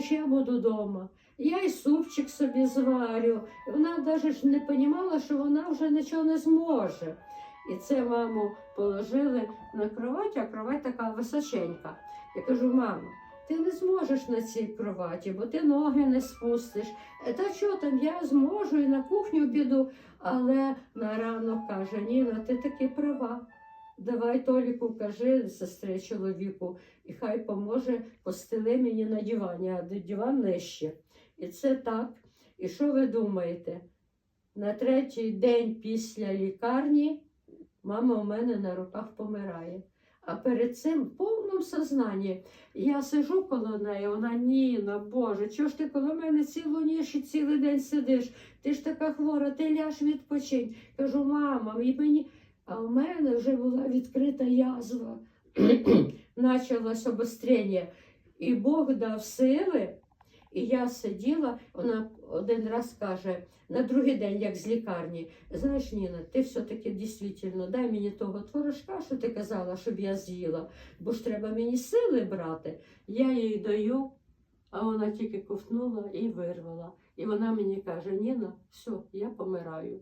знаєш, я буду вдома. Я і супчик собі зварю. Вона навіть не розуміла, що вона вже нічого не зможе. І це маму положили на кровать, а кровать така височенька. Я кажу, мамо, ти не зможеш на цій кроваті, бо ти ноги не спустиш. «Е, Та що там, я зможу і на кухню піду. Але на ранок каже, Ніна, ти таки права. Давай Толіку кажи, сестри чоловіку, і хай поможе постели мені на дивані, а диван нижче. І це так. І що ви думаєте? На третій день після лікарні мама у мене на руках помирає. А перед цим в повному сознанні я сижу коло неї, вона Ніна, Боже, чого ж ти коло мене цілу ніч і цілий день сидиш? Ти ж така хвора, ти ляж відпочинь. Кажу, мама, і мені. А в мене вже була відкрита язва. Почалось обострення. І Бог дав сили. І я сиділа, вона один раз каже, на другий день, як з лікарні, знаєш, Ніна, ти все-таки дійсно дай мені того творожка, що ти казала, щоб я з'їла, бо ж треба мені сили брати. Я їй даю, а вона тільки ковтнула і вирвала. І вона мені каже: Ніна, все, я помираю.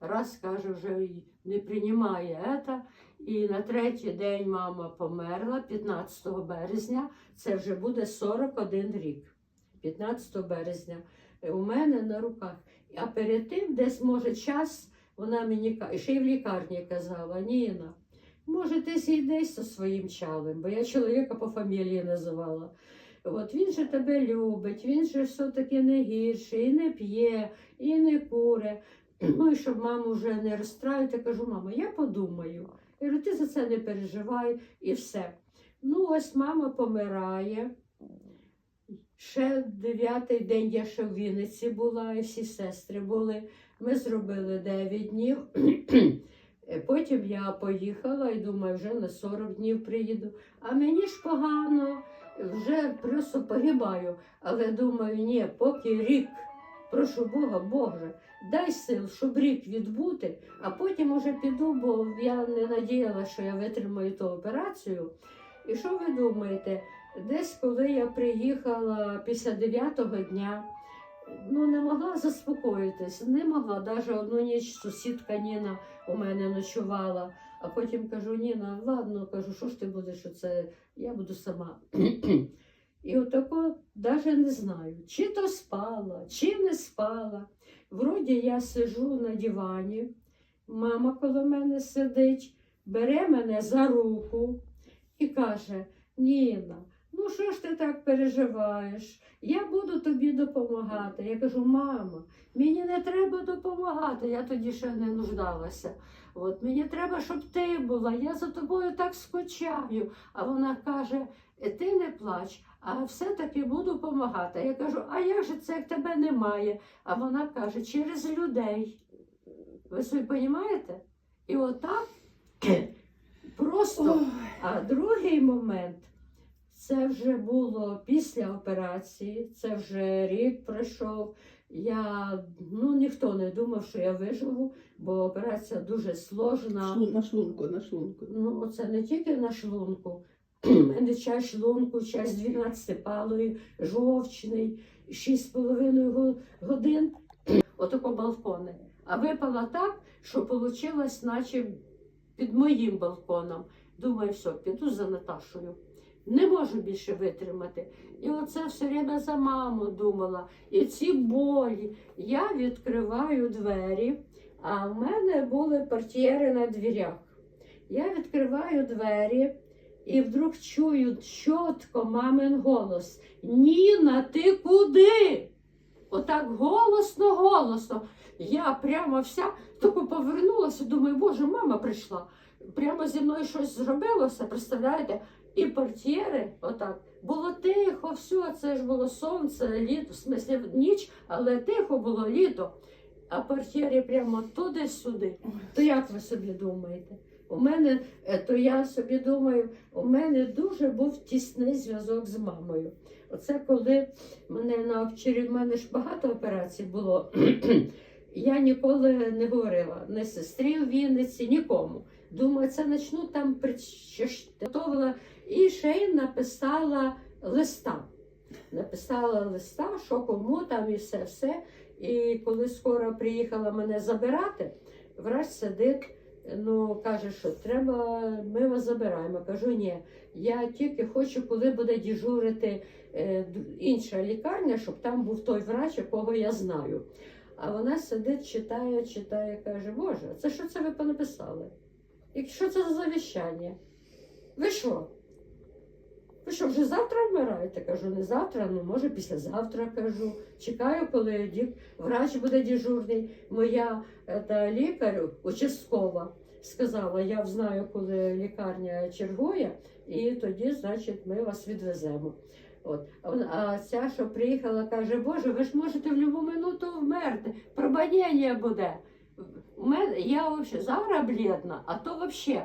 Раз каже, вже не приймає це. І на третій день мама померла 15 березня. Це вже буде 41 рік. 15 березня е, у мене на руках. А перед тим, десь може час, вона мені ще й в лікарні казала: Ніна, може, ти зійдеш зі своїм чалем, бо я чоловіка по фамілії називала. От він же тебе любить, він же все-таки не гірший, і не п'є, і не куре. Ну і щоб маму вже не розстраювати, кажу, мама, я подумаю. Я говорю, ти за це не переживай і все. Ну, ось мама помирає. Ще дев'ятий день я ще в Вінниці була, і всі сестри були. Ми зробили 9 днів. Е, Потім я поїхала і думаю, вже на 40 днів приїду. А мені ж погано, вже просто погибаю. Але думаю, ні, поки рік, прошу Бога, Боже, дай сил, щоб рік відбути, а потім уже піду, бо я не надіяла, що я витримаю ту операцію. І що ви думаєте? Десь коли я приїхала після 9-го дня, ну не могла заспокоїтись, не могла. Навіть одну ніч сусідка Ніна у мене ночувала, а потім кажу, Ніна, ладно, кажу, що ж ти будеш оце, я буду сама. І отако навіть не знаю, чи то спала, чи не спала. Вроді я сижу на дивані, мама коло мене сидить, бере мене за руку і каже: Ніна, ну що ж ти так переживаєш? Я буду тобі допомагати. Я кажу, мама, мені не треба допомагати, я тоді ще не нуждалася. От мені треба, щоб ти була, я за тобою так скучаю. А вона каже: «Е, ти не плач, а все-таки буду допомагати. Я кажу, а як же це як тебе немає? А вона каже, через людей. Ви собі розумієте? І отак просто. А другий момент це вже було після операції, це вже рік пройшов. Я ну ніхто не думав, що я виживу, бо операція дуже сложна. На шлунку, на шлунку. Ну, це не тільки на шлунку. У мене часть шлунку, часть 12 палої, жовчний, 6,5 го- годин. Отако балкони. А випала так, що вийшло, наче під моїм балконом. Думаю, все, піду за Наташою. Не можу більше витримати. І оце все время за маму думала. І ці болі. Я відкриваю двері, а в мене були портьєри на дверях. Я відкриваю двері і вдруг чую чітко мамин голос: Ніна, ти куди? Отак голосно, голосно. Я прямо вся таку повернулася, думаю, боже, мама прийшла. Прямо зі мною щось зробилося, представляєте? І портьєри, отак, було тихо, все, це ж було сонце, літо, в смислі ніч, але тихо було літо. А портьєри прямо туди-сюди. То як ви собі думаєте? У мене, е, то я собі думаю, у мене дуже був тісний зв'язок з мамою. Оце коли мене на обчері, в мене ж багато операцій було. Я ніколи не говорила ні сестрі в Вінниці, нікому. Думаю, це почну там готувала. І ще й написала листа. Написала листа, що кому там і все, все. І коли скоро приїхала мене забирати, врач сидить, ну каже, що треба, ми вас забираємо. Кажу, ні, я тільки хочу, коли буде діжурити е, інша лікарня, щоб там був той врач, якого я знаю. А вона сидить, читає, читає, каже, Боже, це що це ви понаписали? І що це за завіщання? Ви що? Ви що, вже завтра вмираєте? Кажу, не завтра, ну може післязавтра кажу. Чекаю, коли дік, врач буде дежурний. Моя та лікар участкова сказала, я знаю, коли лікарня чергує, і тоді, значить, ми вас відвеземо. От. А ця, що приїхала, каже, Боже, ви ж можете в будь-яку минуту вмерти, пробадіння буде. У мене, я вообще зараз блідна, а то взагалі,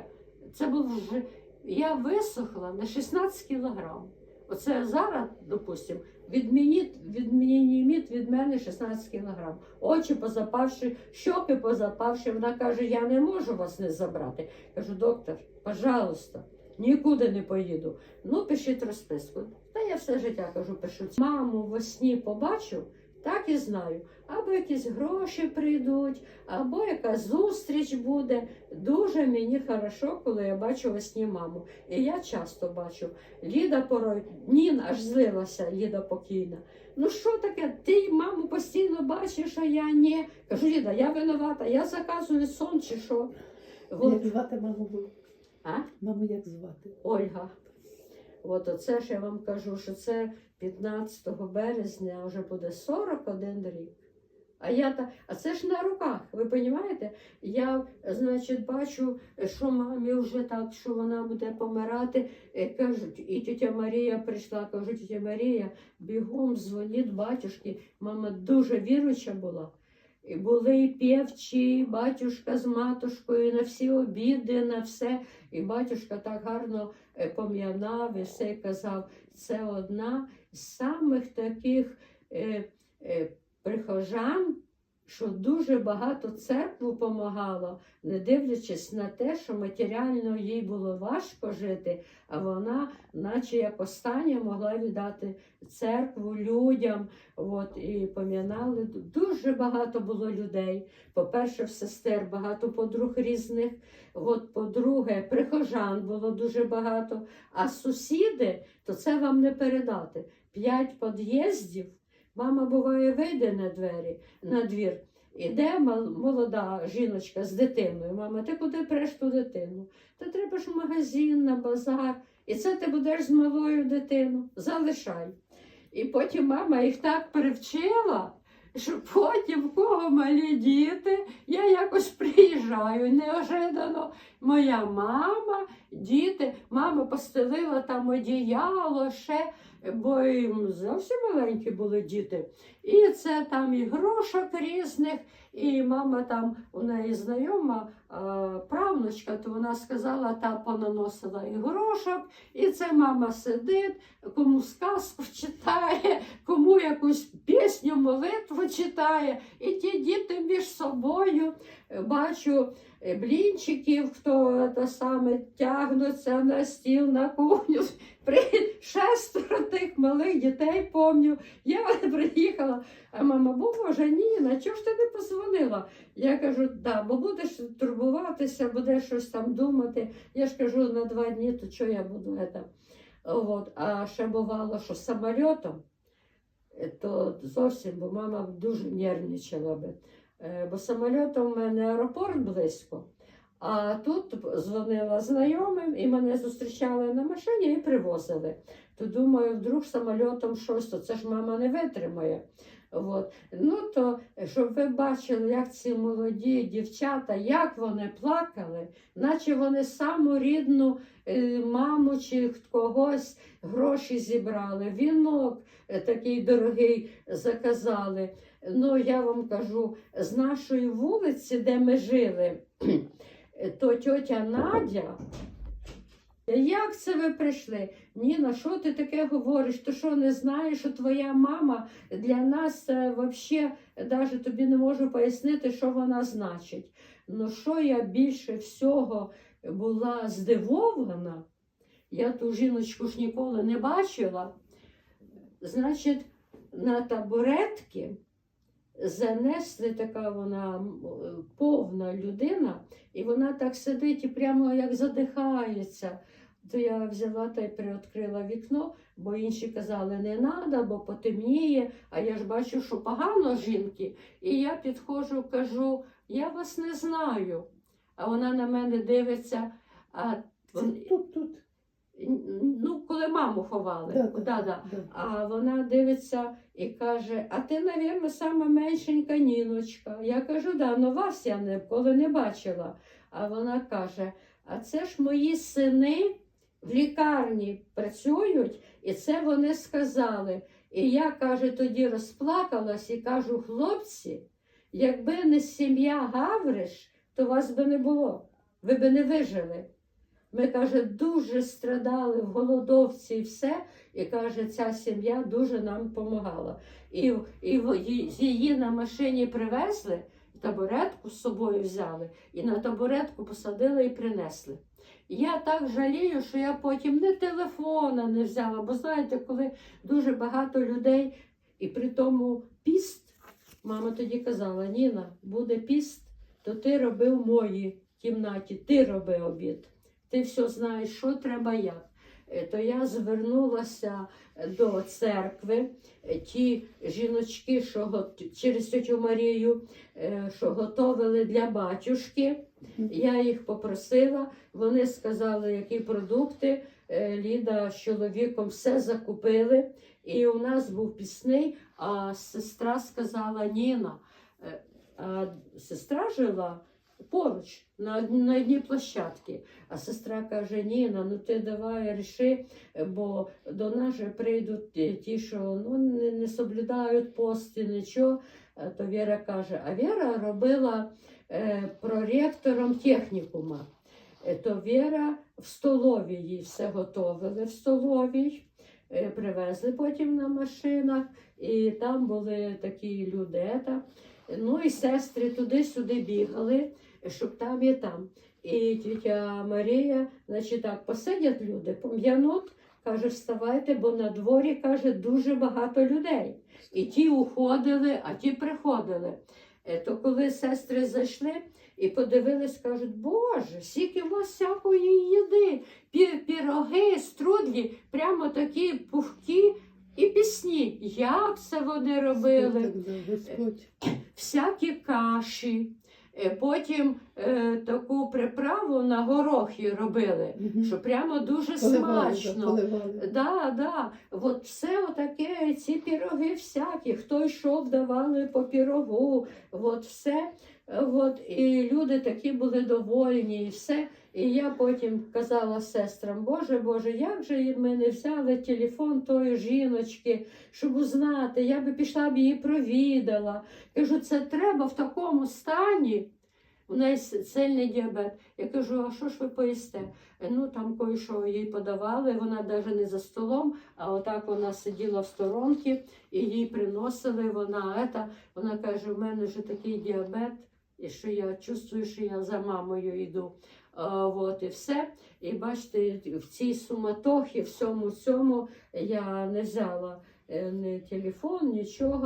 це був вже, я висохла на 16 кілограм. Оце зараз, допустим, відмініть, відмініміт від мене 16 кілограм. Очі позапавши, щоки позапавши. Вона каже, я не можу вас не забрати. Кажу, доктор, пожалуйста, нікуди не поїду. Ну, пишіть розписку. Та я все життя кажу, пишу. Маму во сні побачу, так і знаю. Або якісь гроші прийдуть, або якась зустріч буде. Дуже мені хорошо, коли я бачу во сні маму. І я часто бачу. Ліда порой, Ніна аж злилася, Ліда покійна. Ну що таке? Ти маму постійно бачиш, а я ні. Кажу, Ліда, я винувата, я заказую сон чи що. Як звати маму? А? Маму як звати? Ольга. От оце ж я вам кажу, що це 15 березня вже буде 41 рік. А я та, а це ж на руках, ви розумієте? Я, значить, бачу, що мамі вже так, що вона буде помирати. Е, Кажуть, і тетя Марія прийшла, кажу, тетя Марія, бігом дзвоніть батюшки. Мама дуже віруюча була. І були і півчі, і батюшка з матушкою на всі обіди, на все. І батюшка так гарно е, пом'янав і все казав. Це одна з самих таких е, прихожан, що дуже багато церкву помагала, не дивлячись на те, що матеріально їй було важко жити, а вона, наче як остання, могла віддати церкву людям. От, і пом'янали. Дуже багато було людей. По-перше, в сестер багато подруг різних. От, по-друге, прихожан було дуже багато. А сусіди, то це вам не передати. П'ять під'їздів. Мама буває вийде на двері на двір. Іде молода жіночка з дитиною. Мама, ти куди преш ту дитину? Та треба ж в магазин, на базар. І це ти будеш з малою дитину. Залишай. І потім мама їх так привчила, що потім в кого малі діти, я якось приїжджаю. Неожиданно моя мама, діти, мама постелила там одіяло, ще, бо їм зовсім маленькі були діти. І це там і грошок різних, і мама там у неї знайома правнучка, то вона сказала, та понаносила і грошок, і це мама сидить, кому сказку читає, кому якусь пісню, молитву читає, і ті діти між собою бачу е, блінчиків, хто те саме тягнуться на стіл, на кухню. При шестеро тих малих дітей помню. Я приїхала, а мама, бо Боже, Ніна, чого ж ти не позвонила? Я кажу, да, бо будеш турбуватися, будеш щось там думати. Я ж кажу, на два дні, то що я буду це? От. А ще бувало, що самольотом, е, то зовсім, бо мама дуже нервничала би. Е, Бо самольотом в мене аеропорт близько. А тут дзвонила знайомим і мене зустрічали на машині і привозили. То думаю, вдруг самольотом щось, то це ж мама не витримає. От. Ну то, щоб ви бачили, як ці молоді дівчата, як вони плакали, наче вони саму рідну маму чи когось гроші зібрали, вінок е, такий дорогий заказали. Ну, я вам кажу, з нашої вулиці, де ми жили, то тьотя Надя. Як це ви прийшли? Ніна, що ти таке говориш? Ти що не знаєш, що твоя мама для нас взагалі навіть тобі не можу пояснити, що вона значить. Ну що я більше всього була здивована, я ту жіночку ж ніколи не бачила. значить, на табуретки занесли така вона повна людина, і вона так сидить і прямо як задихається. То я взяла та й приоткрила вікно, бо інші казали, не треба, бо потемніє. А я ж бачу, що погано жінки. І я підходжу, кажу, я вас не знаю. А вона на мене дивиться. А, Це тут, тут. ну, коли маму ховали. Да, да, Да-да. А вона дивиться і каже: А ти, навірно, сама меншенька Ніночка. Я кажу, да, ну вас я ніколи не бачила. А вона каже: А це ж мої сини в лікарні працюють, і це вони сказали. І я, каже, тоді розплакалась і кажу, хлопці, якби не сім'я Гавриш, то вас би не було, ви би не вижили. Ми, каже, дуже страдали в голодовці і все. І каже, ця сім'я дуже нам допомагала. І, і її на машині привезли, табуретку з собою взяли, і на табуретку посадили і принесли. Я так жалію, що я потім не телефона не взяла, бо знаєте, коли дуже багато людей, і при тому піст, мама тоді казала: Ніна, буде піст, то ти роби в моїй кімнаті, ти роби обід. Ти все знаєш, що треба як. Е, То я звернулася до церкви. Е, Ті жіночки, що гот- через тетю Марію, е, що готовили для батюшки, я їх попросила. Вони сказали, які продукти. Ліда з чоловіком все закупили. І у нас був пісний, а сестра сказала Ніна. А сестра жила поруч на, одній площадці. А сестра каже: Ніна, ну ти давай ріши, бо до нас же прийдуть ті, що ну, не, не соблюдають пости, нічого. То Віра каже, а Віра робила е, проректором технікума. Е, То Віра в столовій їй все готовили в столовій, е, привезли потім на машинах, і там були такі люди. ета. Ну і сестри туди-сюди бігали, щоб там і там. І тітя Марія, значить так, посидять люди, пом'януть, каже, вставайте, бо на дворі, каже, дуже багато людей. І ті уходили, а ті приходили. Е, То коли сестри зайшли і подивились, кажуть, Боже, скільки вас всякої їди, пі- піроги, струдлі, прямо такі пухкі і пісні. Як це вони робили? Всякі каші. Е, Потім е, таку приправу на горохи робили, Мгм. що прямо дуже Поливали, смачно. поливали. Да, да. От все отаке, ці піроги всякі. Хто йшов, давали по пірогу. От все. Е, От, і люди такі були довольні, і все. І я потім казала сестрам, Боже, Боже, як же ми не взяли телефон тої жіночки, щоб узнати, я би пішла б її провідала. Кажу, це треба в такому стані. У неї сильний діабет. Я кажу, а що ж ви поїсте? Е, Ну там кое-що їй подавали, вона навіть не за столом, а отак вона сиділа в сторонці і їй приносили. Вона ета, вона каже: у мене вже такий діабет, і що я чувствую, що я за мамою йду. А, от і все. І бачите, в цій суматохі, всьому цьому я не взяла е, ні телефон, нічого.